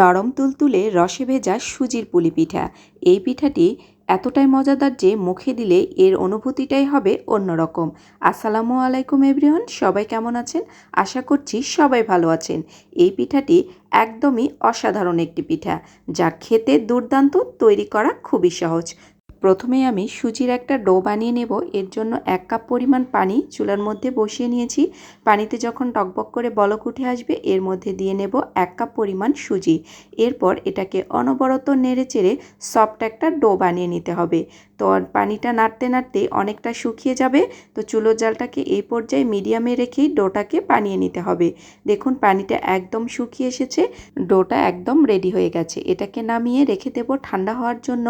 নরম তুলতুলে রসে ভেজা সুজির পুলি পিঠা। এই পিঠাটি এতটাই মজাদার যে মুখে দিলে এর অনুভূতিটাই হবে অন্যরকম। আসসালামু আলাইকুম এভরিওয়ান, সবাই কেমন আছেন? আশা করছি সবাই ভালো আছেন। এই পিঠাটি একদমই অসাধারণ একটি পিঠা, যা খেতে দুর্দান্ত, তৈরি করা খুবই সহজ। প্রথমে আমি সুজির একটা ডো বানিয়ে নেব। এর জন্য এক কাপ পরিমাণ পানি চুলার মধ্যে বসিয়ে নিয়েছি। পানিতে যখন টকবক করে বলক উঠে আসবে, এর মধ্যে দিয়ে নেব এক কাপ পরিমাণ সুজি। এরপর এটাকে অনবরত নেড়ে চেড়ে সফট একটা ডো বানিয়ে নিতে হবে। তো পানিটা নাড়তে নাড়তে অনেকটা শুকিয়ে যাবে, তো চুলোর জালটাকে এই পর্যায়ে মিডিয়ামে রেখেই ডোটাকে বানিয়ে নিতে হবে। দেখুন, পানিটা একদম শুকিয়ে এসেছে, ডোটা একদম রেডি হয়ে গেছে। এটাকে নামিয়ে রেখে দেব ঠান্ডা হওয়ার জন্য,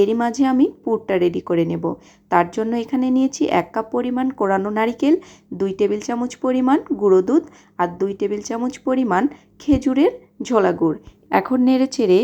এরই মাঝে আমি পুরটা রেডি করে নেব। তার জন্য এখানে নিয়েছি এক কাপ পরিমাণ কোরানো নারিকেল, দুই টেবিল চামচ পরিমাণ গুঁড়ো দুধ আর দুই টেবিল চামচ পরিমাণ খেজুরের ঝোলা গুড় এখন নেড়ে চেড়ে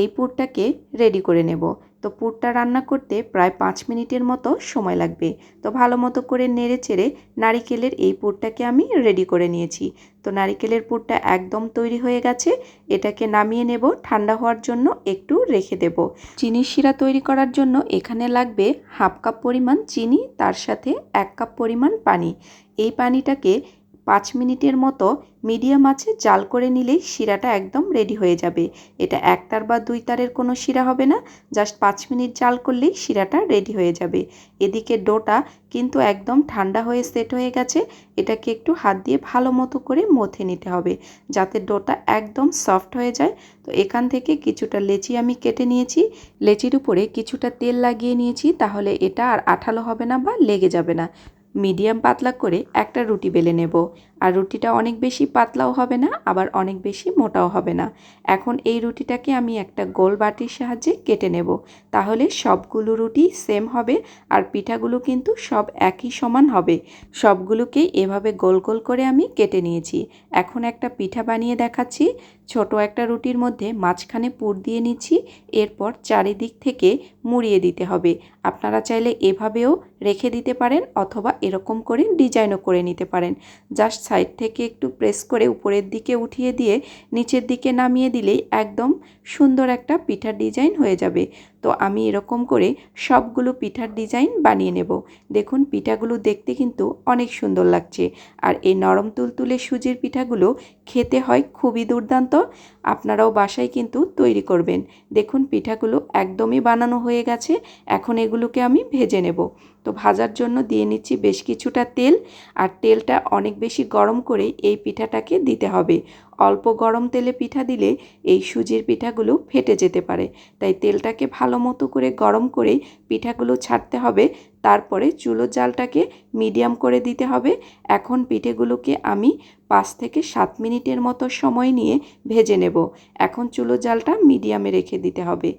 এই পুরটাকে রেডি করে নেব। তো পুরটা রান্না করতে প্রায় পাঁচ মিনিটের মতো সময় লাগবে। তো ভালো মতো করে নেড়ে চেড়ে নারিকেলের এই পুরটাকে আমি রেডি করে নিয়েছি। তো নারিকেলের পুরটা একদম তৈরি হয়ে গেছে। এটাকে নামিয়ে নেব, ঠান্ডা হওয়ার জন্য একটু রেখে দেব। চিনির শিরা তৈরি করার জন্য এখানে লাগবে হাফ কাপ পরিমাণ চিনি, তার সাথে এক কাপ পরিমাণ পানি। এই পানিটাকে পাঁচ মিনিটের মতো মিডিয়াম আছে, জাল করে নিলেই শিরাটা একদম রেডি হয়ে যাবে। এটা এক তার বা দুই তারের কোনো শিরা হবে না জাস্ট পাঁচ মিনিট জাল করলেই শিরাটা রেডি হয়ে যাবে। এদিকে ডোটা কিন্তু একদম ঠান্ডা হয়ে সেট হয়ে গেছে, এটাকে একটু হাত দিয়ে ভালো মতো করে মথে নিতে হবে, যাতে ডোটা একদম সফট হয়ে যায়। তো এখান থেকে কিছুটা লেচি আমি কেটে নিয়েছি, লেচির উপরে কিছুটা তেল লাগিয়ে নিয়েছি, তাহলে এটা আর আঠালো হবে না বা লেগে যাবে না। মিডিয়াম পাতলা করে একটা রুটি বেলে নেব। আর রুটিটা অনেক বেশি পাতলাও হবে না, আবার অনেক বেশি মোটাও হবে না। এখন এই রুটিটাকে আমি একটা গোল বাটির সাহায্যে কেটে নেব। তাহলে সবগুলো রুটি সেম হবে আর পিঠাগুলো কিন্তু সব একই সমান হবে। সবগুলোকেই এভাবে গোল গোল করে আমি কেটে নিয়েছি। এখন একটা পিঠা বানিয়ে দেখাচ্ছি। ছোট একটা রুটির মধ্যে মাঝখানে পুর দিয়ে নিচ্ছি। এরপর চারিদিক থেকে মুড়িয়ে দিতে হবে। আপনারা চাইলে এভাবেও রেখে দিতে পারেন অথবা এরকম করে ডিজাইনও করে নিতে পারেন। জাস্ট সাইড থেকে একটু প্রেস করে উপরের দিকে উঠিয়ে দিয়ে নিচের দিকে নামিয়ে দিলেই একদম সুন্দর একটা পিঠার ডিজাইন হয়ে যাবে। তো আমি এরকম করে সবগুলো পিঠার ডিজাইন বানিয়ে নেব। দেখুন, পিঠাগুলো দেখতে কিন্তু অনেক সুন্দর লাগছে। আর এই নরম তুলতুলে সুজির পিঠাগুলো খেতে হয় খুবই দুর্দান্ত। আপনারাও বাসায় কিন্তু তৈরি করবেন। দেখুন, পিঠাগুলো একদমই বানানো হয়ে গেছে। এখন এগুলোকে আমি ভেজে নেব। তো ভাজার জন্য দিয়ে নিচ্ছি বেশ কিছুটা তেল। আর তেলটা অনেক বেশি গরম করে এই পিঠাটাকে দিতে হবে। অল্প গরম তেলে পিঠা দিলে এই সুজির পিঠাগুলো ফেটে যেতে পারে। তাই তেলটাকে ভালো মতো করে গরম করে পিঠাগুলো ছাড়তে হবে। তারপরে চুলো জালটাকে মিডিয়াম করে দিতে হবে। এখন পিঠেগুলোকে আমি পাঁচ থেকে সাত মিনিটের মতো সময় নিয়ে ভেজে নেব। এখন চুলো জালটা মিডিয়ামে রেখে দিতে হবে।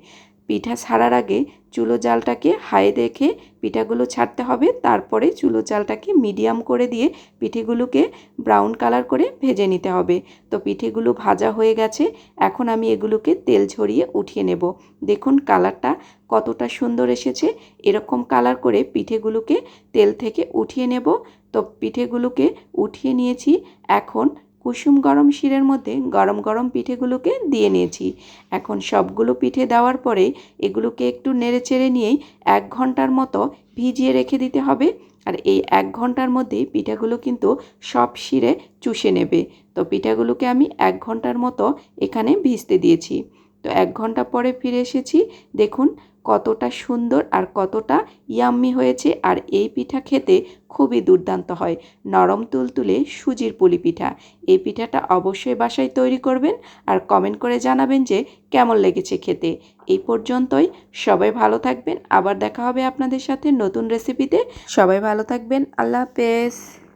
পিঠা ছাড়ার আগে চুলো জালটাকে হাই রেখে পিঠাগুলো ছাড়তে হবে। তারপরে চুলো জালটাকে মিডিয়াম করে দিয়ে পিঠেগুলোকে ব্রাউন কালার করে ভেজে নিতে হবে। তো পিঠেগুলো ভাজা হয়ে গেছে। এখন আমি এগুলোকে তেল ঝরিয়ে উঠিয়ে নেব। দেখুন কালারটা কতটা সুন্দর এসেছে। এরকম কালার করে পিঠেগুলোকে তেল থেকে উঠিয়ে নেব। তো পিঠেগুলোকে উঠিয়ে নিয়েছি। এখন কুসুম গরম শিরের মধ্যে গরম গরম পিঠেগুলোকে দিয়ে নিয়েছি। এখন সবগুলো পিঠে দেওয়ার পরে এগুলোকে একটু নেড়ে চেড়ে নিয়েই এক ঘণ্টার মতো ভিজিয়ে রেখে দিতে হবে। আর এই এক ঘণ্টার মধ্যেই পিঠাগুলো কিন্তু সব শিরে চুষে নেবে। তো পিঠাগুলোকে আমি এক ঘণ্টার মতো এখানে ভিজতে দিয়েছি। তো এক ঘণ্টা পরে ফিরে এসেছি। দেখুন কতটা সুন্দর আর কতটা ইয়াম্মি হয়েছে। আর এই পিঠা খেতে খুবই দুর্দান্ত হয়। নরম তুলতুলে সুজির পুলি পিঠা এই পিঠাটা অবশ্যই বাসায় তৈরি করবেন আর কমেন্ট করে জানাবেন যে কেমন লেগেছে খেতে। এই পর্যন্তই। সবাই ভালো থাকবেন। আবার দেখা হবে আপনাদের সাথে নতুন রেসিপিতে সবাই ভালো থাকবেন। আল্লাহ হাফেজ।